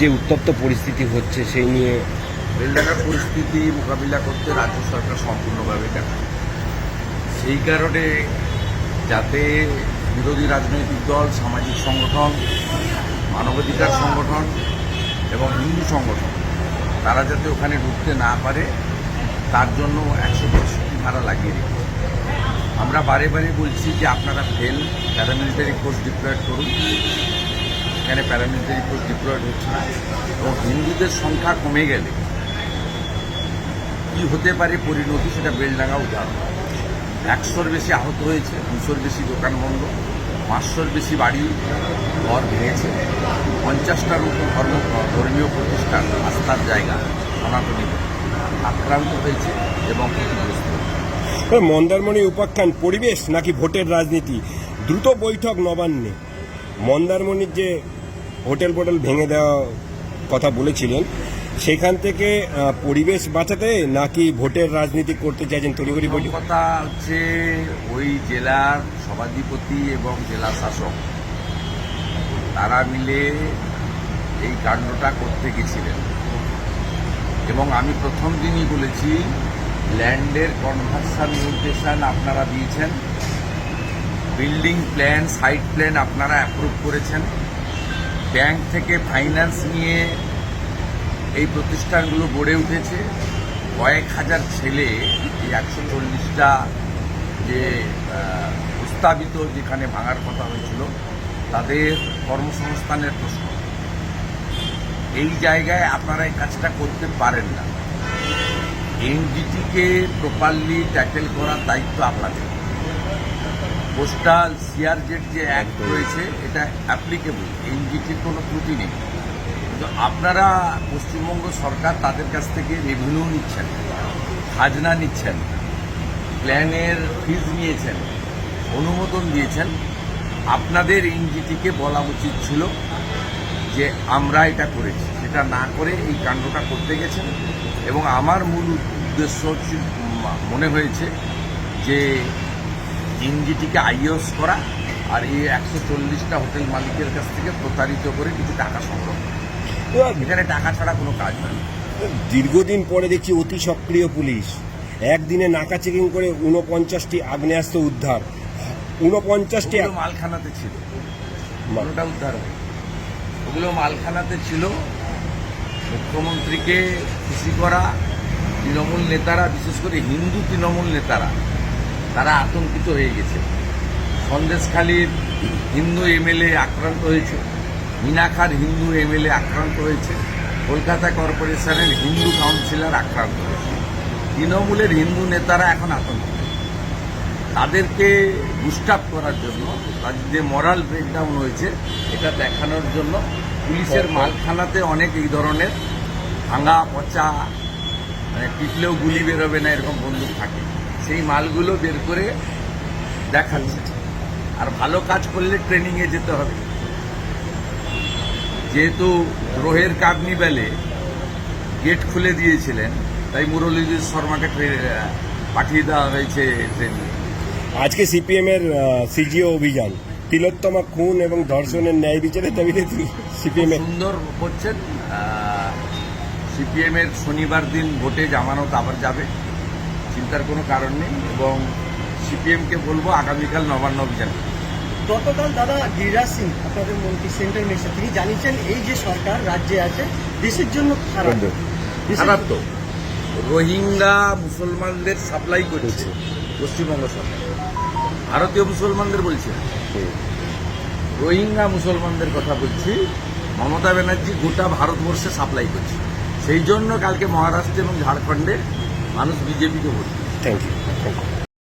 যে উত্তপ্ত পরিস্থিতি হচ্ছে সেই নিয়ে বেলডাঙ্গার পরিস্থিতি মোকাবিলা করতে রাজ্য সরকার সম্পূর্ণভাবে ব্যর্থ। সেই কারণে যাতে বিরোধী রাজনৈতিক দল, সামাজিক সংগঠন, মানবাধিকার সংগঠন এবং হিন্দু সংগঠন, তারা যাতে ওখানে ঢুকতে না পারে, তার জন্য একশো পঁয়ষট্টি ধারা লাগিয়ে রেখেছে। আমরা বারে বারে বলছি যে আপনারা ফেল প্যারামিলিটারি ফোর্স ডিপ্লয়েড করুন। এখানে প্যারামিলিটারি ফোর্স ডিপ্লয়েড হচ্ছে না। এবং হিন্দুদের সংখ্যা কমে গেলে কি হতে পারে পরিণতি সেটা বেলডাঙ্গা উদাহরণ। একশোর বেশি আহত হয়েছে, দুশোর বেশি দোকান বন্ধ, পাঁচশোর বেশি বাড়ি ঘর ভেঙেছে, পঞ্চাশটার মতো ধর্ম, ধর্মীয় প্রতিষ্ঠান, আস্থার জায়গা সনাতনী আক্রান্ত হয়েছে এবং ক্ষতিগ্রস্ত মন্দারমণি উপাখ্যান পরিবেশ নাকি ভোটের রাজনীতি? দ্রুত বৈঠক নবান্নে। মন্দারমণির যে হোটেল ফোটেল ভেঙে দেওয়া কথা বলেছিলেন। সেখান থেকে পরিবেশ বাঁচাতে নাকি ভোটের রাজনীতি করতে চাইছেন তড়িঘড়ি বৈঠক? কথা হচ্ছে, ওই জেলার সভাধিপতি এবং জেলা শাসক, তারা মিলে এই কাণ্ডটা করতে গেছিলেন। এবং আমি প্রথম দিনই বলেছি, ল্যান্ডের কনভার্সান নির্দেশন আপনারা দিয়েছেন, বিল্ডিং প্ল্যান, সাইট প্ল্যান আপনারা অ্যাপ্রুভ করেছেন। ব্যাংক থেকে ফাইন্যান্স নিয়ে এই প্রতিষ্ঠানগুলো গড়ে উঠেছে। কয়েক হাজার ছেলে, এই একশো চল্লিশটা যে প্রস্তাবিত যেখানে ভাঙার কথা হয়েছিল, তাদের কর্মসংস্থানের প্রশ্ন। এই জায়গায় আপনারা এই কাজটা করতে পারেন না। এনজিটিকে প্রপারলি ট্যাকেল করার দায়িত্ব আপনাদের। পোস্টাল সিআরজেড যে অ্যাক্ট রয়েছে এটা অ্যাপ্লিকেবল এনজিটির কোনো ত্রুটি নেই। কিন্তু আপনারা পশ্চিমবঙ্গ সরকার তাদের কাছ থেকে রেভিনিউ নিচ্ছেন খাজনা নিচ্ছেন প্ল্যানের ফিজ নিয়েছেন অনুমোদন দিয়েছেন। আপনাদের এনজিটিকে বলা উচিত ছিল যে আমরা এটা করেছি। সেটা না করে এই কাণ্ডটা করতে গেছেন এবং আমার মূল উদ্দেশ্য মনে হয়েছে যে এনজিটিকে আইএস করা আর এই একশো চল্লিশটা হোটেল মালিকের কাছ থেকে প্রতারিত করে কিছু টাকা সংগ্রহ। এখানে টাকা ছাড়া কোনো কাজ নেই দীর্ঘদিন পরে দেখছি অতি সক্রিয় পুলিশ। একদিনে নাকা চেকিং করে উনপঞ্চাশটি আগ্নেয়াস্ত্র উদ্ধার। উনপঞ্চাশটি মালখানাতে ছিল। ওটা উদ্ধার হয়। ওগুলো মালখানাতে ছিল। মুখ্যমন্ত্রীকে খুশি করা তৃণমূল নেতারা বিশেষ করে হিন্দু তৃণমূল নেতারা তারা আতঙ্কিত হয়ে গেছে। সন্দেশখালীর হিন্দু এমএলএ আক্রান্ত হয়েছে। মিনাখার হিন্দু এমএলএ আক্রান্ত হয়েছে। কলকাতা কর্পোরেশনের হিন্দু কাউন্সিলর আক্রান্ত হয়েছে। তৃণমূলের হিন্দু নেতারা এখন আতঙ্কিত। তাদেরকে বুস্টাপ করার জন্য তাদের যে মরাল ব্রেকডাউন হয়েছে, এটা দেখানোর জন্য পুলিশের মালখানাতে অনেক এই ধরনের ভাঙা পচা মানে পিটলেও গুলি বেরোবে না, এরকম বন্দুক থাকে। সেই মালগুলো বের করে দেখাচ্ছে। আর ভালো কাজ করলে ট্রেনিংয়ে যেতে হবে। যেহেতু দ্রোহের কার্নিভ্যালে গেট খুলে দিয়েছিলেন তাই মুরলীধর শর্মাকে পাঠিয়ে দেওয়া হয়েছে ট্রেনিং আজকে সিপিএম এর সিজিও অভিযান। তিলোত্তমা খুন এবং ধর্ষণের ন্যায় বিচারের দাবিতে সিপিএম সুন্দর করছেন। সিপিএম এর শনিবার দিন ভোটে জামানত আবার যাবে। চিন্তার কোনো কারণ নেই এবং সিপিএমকে বলব আগামীকাল নবান্ন অভিযান। গতকাল দাদা গিরিরাজ সিং আপনাদের মন্ত্রী সেন্ট্রাল মিনিস্টার তিনি জানিয়েছেন এই যে সরকার রাজ্যে আছে দেশের জন্য খারাপ। খারাপ তো। রোহিঙ্গা মুসলমানদের সাপ্লাই করছে পশ্চিমবঙ্গ সরকার। ভারতীয় মুসলমানদের বলছে। রোহিঙ্গা মুসলমানদের কথা বলছি মমতা ব্যানার্জি গোটা ভারতবর্ষে সাপ্লাই করছে। সেই জন্য কালকে মহারাষ্ট্র এবং ঝাড়খণ্ডে মানুষ বিজেপিকে vote thank you thank you